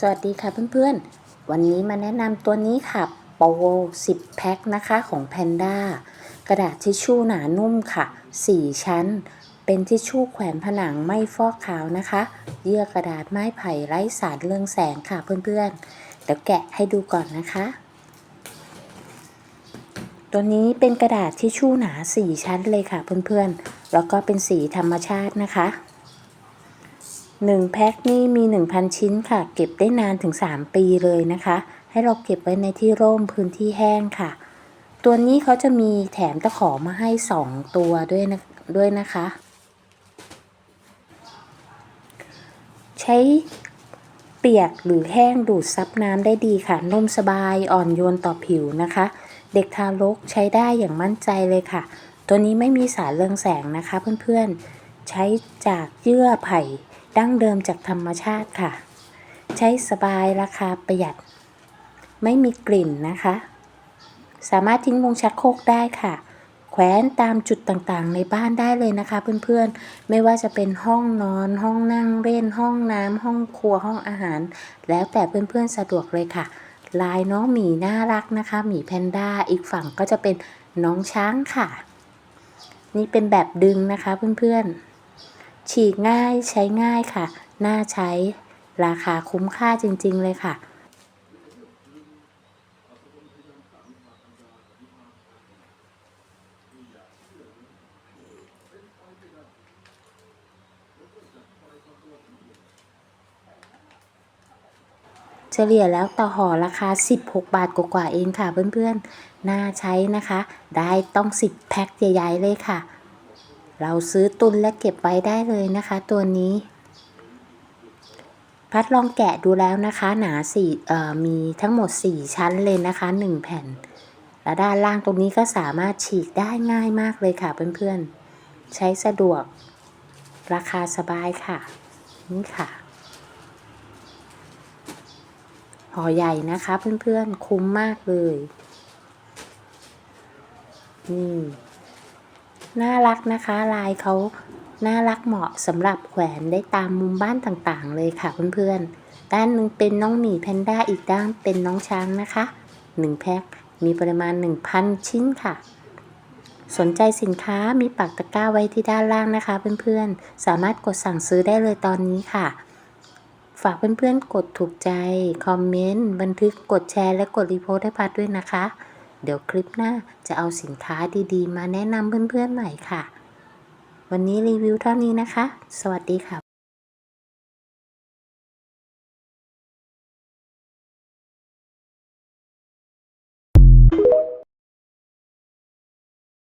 สวัสดีค่ะเพื่อนๆ วันนี้มาแนะนำตัวนี้ค่ะโปร10 แพ็คนะคะของ Panda กระดาษทิชชู่หนานุ่มค่ะ 4 ชั้น เป็นทิชชู่แขวนผนังไม่ฟอกขาวนะคะ เยื่อกระดาษไม้ไผ่ไร้สารเรืองแสงค่ะเพื่อนๆเดี๋ยวแกะให้ดูก่อนนะคะ ตัวนี้เป็นกระดาษทิชชู่หนา 4 ชั้นเลยค่ะเพื่อนๆ แล้วก็เป็นสีธรรมชาตินะคะ 1แพ็คนี่มี 1,000 ชิ้นค่ะ เก็บได้นานถึง 3 ปีเลยนะคะ ให้เราเก็บไว้ในที่ร่มพื้นที่แห้งค่ะ ตัวนี้เขาจะมีแถมตะขอมาให้ 2 ตัวด้วยนะด้วยนะคะ ใช้เปียกหรือแห้งดูดซับน้ำได้ดีค่ะ นุ่มสบายอ่อนโยนต่อผิวนะคะ เด็กทารกใช้ได้อย่างมั่นใจเลยค่ะ ตัวนี้ไม่มีสารเรืองแสงนะคะเพื่อนๆ ใช้จากเยื่อไผ่ ดั้งเดิมจากธรรมชาติค่ะ ใช้สบายราคาประหยัด ไม่มีกลิ่นนะคะ สามารถทิ้งลงชักโครกได้ค่ะ แขวนตามจุดต่างๆ ในบ้านได้เลยนะคะ เพื่อนๆ ไม่ว่าจะเป็นห้องนอน ห้องนั่งเล่น ห้องน้ำห้องครัวห้องอาหาร แล้วแต่เพื่อนๆ สะดวกเลยค่ะ ลายน้องหมีน่ารักนะคะหมีแพนด้าอีกฝั่งก็จะเป็นน้องช้างค่ะ นี่เป็นแบบดึงนะคะเพื่อนๆ ฉีกง่ายใช้ง่ายค่ะ น่าใช้ราคาคุ้มค่าจริง ๆ เลยค่ะ เฉลี่ยแล้วต่อห่อราคา 16 บาทกว่าๆเองค่ะเพื่อนๆ น่าใช้นะคะ ได้ต้อง 10 แพ็คใหญ่ๆเลยค่ะ เราซื้อตุนและเก็บไว้ได้เลยนะคะ ตัวนี้ พัดลองแกะดูแล้วนะคะ หนาสี่มีทั้งหมด 4 ชั้นเลยนะคะ 1 แผ่น และด้านล่างตรงนี้ก็สามารถฉีกได้ง่ายมากเลยค่ะเพื่อนๆ ใช้สะดวก ราคาสบายค่ะ นี่ค่ะห่อใหญ่นะคะเพื่อนๆ คุ้มมากเลย นี่ น่ารักนะคะลายเขาน่ารักเหมาะสำหรับแขวนได้ตามมุมบ้านต่างๆ เลยค่ะเพื่อนๆ ด้านหนึ่งเป็นน้องหมีแพนด้าอีกด้านเป็นน้องช้างนะคะ 1 แพ็คมีปริมาณ 1,000 ชิ้นค่ะ สนใจสินค้ามีปักตะกร้าไว้ที่ด้านล่างนะคะเพื่อนๆ สามารถกดสั่งซื้อได้เลยตอนนี้ค่ะ ฝากเพื่อนๆ กดถูกใจ คอมเมนต์ บันทึกกดแชร์และกดรีโพสต์ให้พัดด้วยนะคะ เดี๋ยวคลิปหน้าจะเอาสินค้าดีๆ มาแนะนำเพื่อนๆใหม่ค่ะ วันนี้รีวิวเท่านี้นะคะ สวัสดีค่ะ